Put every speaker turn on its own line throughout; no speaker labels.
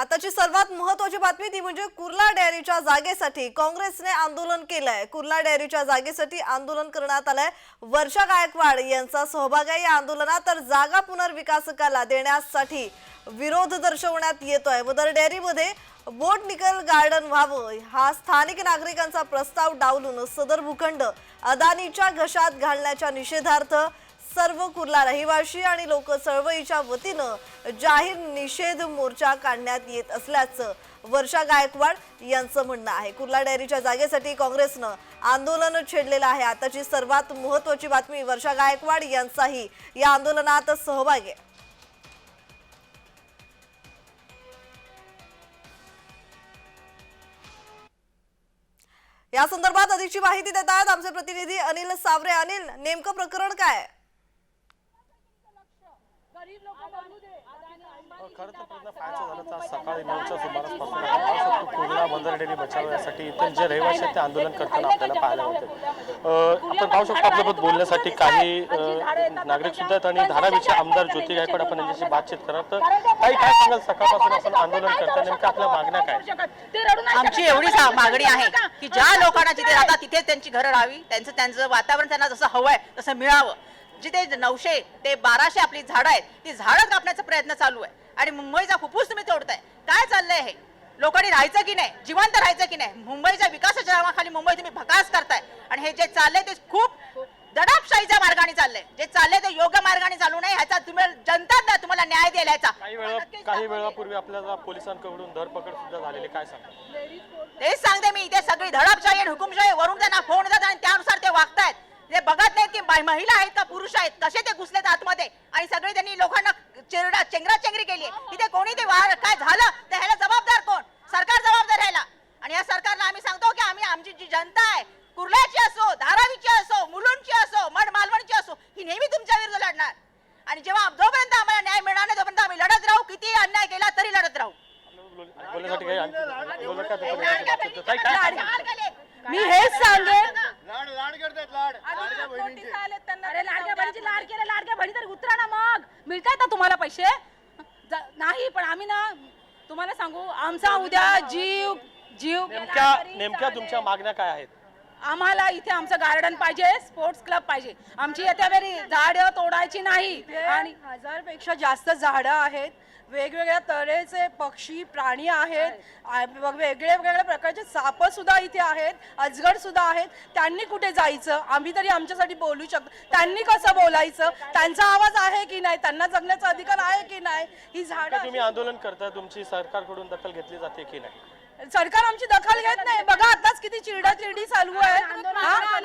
आताची सर्वात महत्वाची बातमी ती म्हणजे कुर्ला डेअरीच्या जागेसाठी काँग्रेसने आंदोलन केलंय. कुर्ला डेअरीच्या जागेसाठी आंदोलन करण्यात आलंय. वर्षा गायकवाड यांचा सहभाग आहे या आंदोलनात तर जागा पुनर्विकासकाला देण्यासाठी विरोध दर्शवण्यात येतोय. मदर डेअरीमध्ये बोट निकल गार्डन व्हावं हा स्थानिक नागरिकांचा प्रस्ताव डावलून सदर भूखंड अदानीच्या घशात घालण्याच्या निषेधार्थ सर्व कुर्ला रहिवासी आणि लोक चळवळीच्या वतीनं जाहीर निषेध मोर्चा काढण्यात येत असल्याचं वर्षा गायकवाड यांचं म्हणणं आहे. कुर्ला डेअरीच्या जागेसाठी काँग्रेसनं आंदोलन छेडलेलं आहे. आताची सर्वात महत्वाची बातमी वर्षा गायकवाड यांचाही. या आंदोलनात सहभाग आहे. या संदर्भात अधिकची माहिती देतात आमचे प्रतिनिधी अनिल सावरे. अनिल नेमकं प्रकरण काय
खरं तर प्रयत्न फायचा झाला तर सकाळी नऊच्या सुमारासपासून आपण पूर्णा बंदर डेअरी बचाव जे रहिवासी आहेत ते आंदोलन करताना आपल्याला पाहायला होते आपण पाहू शकतो आपल्यासोबत बोलण्यासाठी काही नागरिक सुद्धा आहेत आणि धारावीचे आमदार ज्योती गायकवाड आपण यांच्याशी बातचीत करा तर काही काय सांगाल? सकाळपासून आपण आंदोलन करता नेमक्या आपल्या मागण्या काय
आमची एवढी मागणी आहे की ज्या लोकांना जिथे राहतात तिथे त्यांची घरं राहावी त्यांचं त्यांचं वातावरण त्यांना जसं हवंय तसं मिळावं. जिथे नऊशे ते बाराशे आपली झाडं आहेत ती झाडं कापण्याचा प्रयत्न चालू आहे. आणि मुंबईचा फुफ्फुस तुम्ही तोडताय. काय चाललंय हे? लोकांनी राहायचं की नाही? जिवंत राहायचं की नाही? मुंबईच्या विकासाच्या नावाखाली मुंबई तुम्ही भकास करताय. आणि हे जे चाललंय ते खूप दडापशाहीच्या मार्गाने चाललंय. जे चाललंय ते योग्य मार्गाने चालू नाही ह्याचा तुम्ही जनता तुम्हाला न्याय द्यायला याचा
काही वेळा काही वेळापूर्वी आपल्याला पोलिसांकडून धरपकड सुद्धा झालेली काय सांगा
तेच सांगते मी इथे सगळी धडपशाही आणि हुकुमशाही वरून त्यांना फोन देतात आणि त्यानुसार ते वागतायत. ते बघत नाहीत की महिला आहेत का पुरुष आहेत? कसे ते घुसलेत आतमध्ये? आणि सगळे त्यांनी लोकांना चेरडा चेंगरा चेंगरी केली तिथे कोणी ते वा- काय झालं? तर ह्याला जबाबदार कोण? सरकार जबाबदार ह्याला. आणि या सरकारला आम्ही सांगतो की आम्ही आमची जी जनता आहे कुर्ल्याची असो धारावीची असो मुलुंडची असो मड मालवणची असो ही नेहमी तुमच्या विरुद्ध लढणार. आणि जेव्हा जोपर्यंत आम्हाला न्याय मिळणार नाही तोपर्यंत आम्ही लढत राहू. किती अन्याय केला तरी लढत राहू.
मी हेच सांगेन.
लाड लाड करतात लाड. लाडक्या बहिणींचे
अरे लाडक्या बहिणीची लाड केले लाडक्या बहिणी तर उतरा ना मग मिळतात ना तुम्हाला पैसे? नाही पण आम्ही ना तुम्हाला सांगू आमचा उद्या जीव जीव
नेमक्या नेमक्या. तुमच्या मागण्या काय आहेत?
आम्हाला इथे आमचं गार्डन पाहिजे स्पोर्ट्स क्लब पाहिजे. आमची येत्या वेळी झाड तोडायची नाही
आणि
आणि
हजारपेक्षा जास्त झाडं आहेत. वेगवेगळ्या तऱ्हेचे पक्षी प्राणी आहेत. वेगळ्या वेगळ्या प्रकारचे साप सुद्धा इथे आहेत. अजगर सुद्धा आहेत. त्यांनी कुठे जायचं? आम्ही तरी आमच्यासाठी बोलू शकतो त्यांनी कसं बोलायचं? त्यांचा आवाज आहे की नाही? त्यांना जगण्याचा अधिकार आहे की नाही? ही
का
झाडं
तुम्ही आंदोलन करता तुमची सरकारकडून दखल घेतली जाते की नाही?
सरकार आमची दखल घेत नाही. बघा आताच किती चिरडा चिरडी चालू आहे?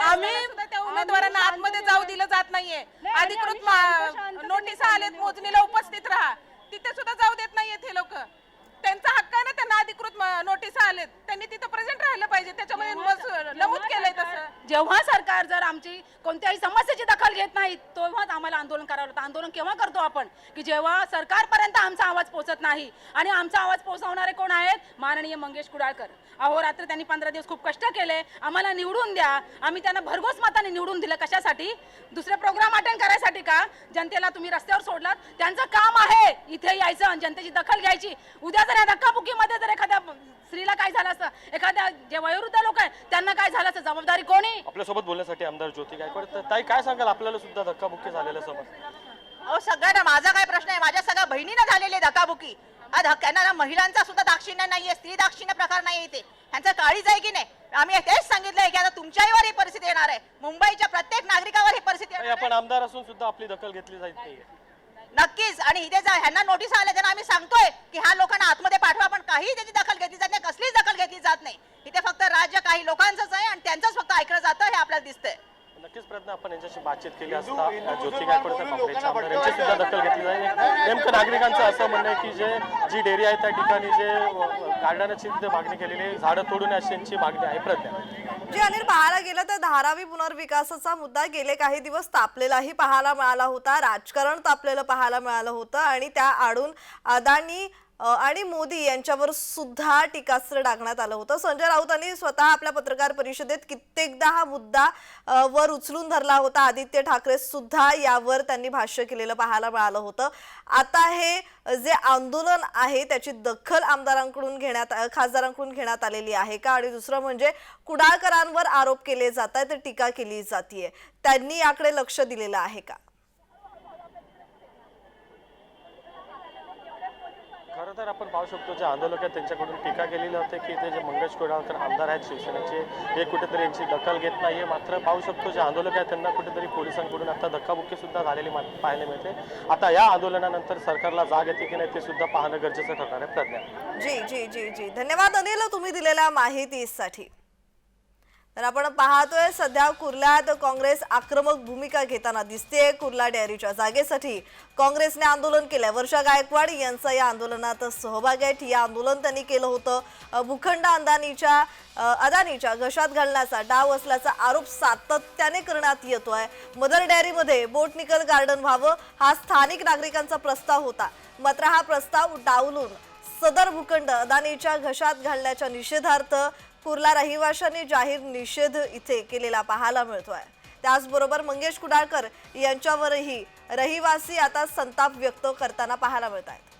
आम्ही
त्या उमेदवारांना आतमध्ये जाऊ दिलं जात नाहीये. अधिकृत नोटीस आलेत मोजणीला उपस्थित राहा. तिथे सुद्धा जाऊ देत नाहीयेत हे लोक. त्यांचा हक्क आहे ना त्यांना अधिकृत नोटीस आलेत. त्यांनी तिथं प्रेझेंट राहिलं पाहिजे त्याच्यामध्ये मज- नमूद केलंय तसं.
जेव्हा सरकार जर आमची कोणत्याही समस्येची दखल घेत नाही तेव्हाच आम्हाला आंदोलन करावं लागतं. आंदोलन केव्हा करतो आपण? की जेव्हा सरकारपर्यंत आमचा आवाज पोहोचत नाही आणि आमचा आवाज पोहोचवणारे कोण आहेत? माननीय मंगेश कुडाळकर. अहो रात्री त्यांनी पंधरा दिवस खूप कष्ट केले. आम्हाला निवडून द्या. आम्ही त्यांना भरघोस मताने निवडून दिलं. कशासाठी? दुसरे प्रोग्राम अटेंड करायसाठी का? जनतेला तुम्ही रस्त्यावर सोडलात. त्यांचं काम आहे इथे यायचं जनतेची दखल घ्यायची. उद्या या धक्काबुक्कीमध्ये जर एखाद्या स्त्रीला काय झालं असतं एखाद्या जे वयोवृद्ध लोक आहेत त्यांना काय झालं असतं? जबाबदारी कोणी?
आपल्यासोबत बोलण्यासाठी आमदार ज्योती गायकवाड. तर ताई काय सांगाल? आपल्याला सुद्धा धक्काबुक्की झालेलं समज
अहो सगळ्यांना माझा काय प्रश्न आहे? माझ्या सगळ्या बहिणीनं झालेली धक्काबुकी हा धक्क्यांना ना महिलांचा सुद्धा दाक्षिण्य नाहीये स्त्री दाक्षिण्य प्रकार नाही इथे. ह्यांचा काळीज आहे की नाही? आम्ही तेच सांगितलंय की आता तुमच्यावर ही परिस्थिती येणार आहे. मुंबईच्या प्रत्येक नागरिकावर ही परिस्थिती
ताई,
येणार आहे.
आपण आमदार असून सुद्धा आपली दखल घेतली जात नाहीये.
नक्कीच. आणि इथे जा ह्यांना नोटीस आल्या त्यांना आम्ही सांगतोय की ह्या लोकांना आतमध्ये पाठवा पण काही त्याची दखल घेतली जात नाही कसलीच दखल घेतली जात नाही. इथे फक्त राज्य काही लोकांचंच आहे आणि त्यांचंच फक्त ऐकलं जातं हे आपल्याला दिसतंय.
नक्कीच प्रयत्न आपण यांच्याशी बातचीत केली असता. ज्योती गायकवाड तर काँग्रेसचे आमदार यांची सुद्धा दखल घेतली जाईल. नेमकं नागरिकांचं असं म्हणणं आहे की जे जी डेअरी आहे त्या ठिकाणी जे गार्डनाची तिथे मागणी केलेली आहे. झाडं तोडून अशी यांची मागणी आहे प्रज्ञा.
जे अनिल पाहायला गेलं तर धारावी पुनर्विकासाचा मुद्दा गेले काही दिवस तापलेलाही पाहायला मिळाला होता. राजकारण तापलेलं पाहायला मिळालं होतं आणि त्या आडून अदानी आणि मोदी यांच्यावर सुद्धा टीकास्त्र टाकण्यात आलं होतं. संजय राऊतांनी स्वतः आपल्या पत्रकार परिषदेत कित्येकदा हा मुद्दा वर उचलून धरला होता. आदित्य ठाकरे सुद्धा यावर त्यांनी भाष्य केलेलं पाहायला मिळालं होतं. आता हे जे आंदोलन आहे त्याची दखल आमदारांकडून घेण्यात खासदारांकडून घेण्यात आलेली आहे का? आणि दुसरं म्हणजे कुडाळकरांवर आरोप केले जात आहेत टीका केली जातीये. त्यांनी याकडे लक्ष दिलेलं आहे का?
तर आपण पाहू शकतो जे आंदोलक आहेत त्यांच्याकडून टीका केलेली होते की ते जे मंगेश कोडाळकर आमदार आहेत शिवसेनेचे हे कुठेतरी यांची दखल घेत नाही आहे मात्र पाहू शकतो जे आंदोलक आहेत त्यांना कुठेतरी पोलिसांकडून आता धक्काबुक्की सुद्धा झालेली मा- पाहायला मिळते. आता या आंदोलनानंतर सरकारला जाग येते की नाही ते सुद्धा पाहणं गरजेचं ठरणार आहे. प्रज्ञा.
जी जी जी जी. धन्यवाद अनिल तुम्ही दिलेल्या माहितीसाठी. तर आपण पाहतोय सध्या कुर्ल्यात काँग्रेस आक्रमक भूमिका घेताना दिसते कुर्ला डेअरीच्या जागेसाठी. काँग्रेसने आंदोलन केलंय. वर्षा गायकवाड यांचा या आंदोलनात सहभाग आहे या आंदोलन त्यांनी केलं होतं. भूखंड अंदानीच्या अदानीच्या घशात घालण्याचा डाव असल्याचा आरोप सातत्याने करण्यात येतोय मदर डेअरीमध्ये बोटनिकल गार्डन व्हावं हा स्थानिक नागरिकांचा प्रस्ताव होता. मात्र हा प्रस्ताव डावलून सदर भूखंड अदानीच्या घशात घालण्याच्या निषेधार्थ कुर्ला रहिवाशांनी जाहीर निषेध इथे केलेला पाहायला मिळतोय. त्याचबरोबर मंगेश कुडाळकर यांच्यावरही रहिवासी आता संताप व्यक्त करताना पाहायला मिळत आहेत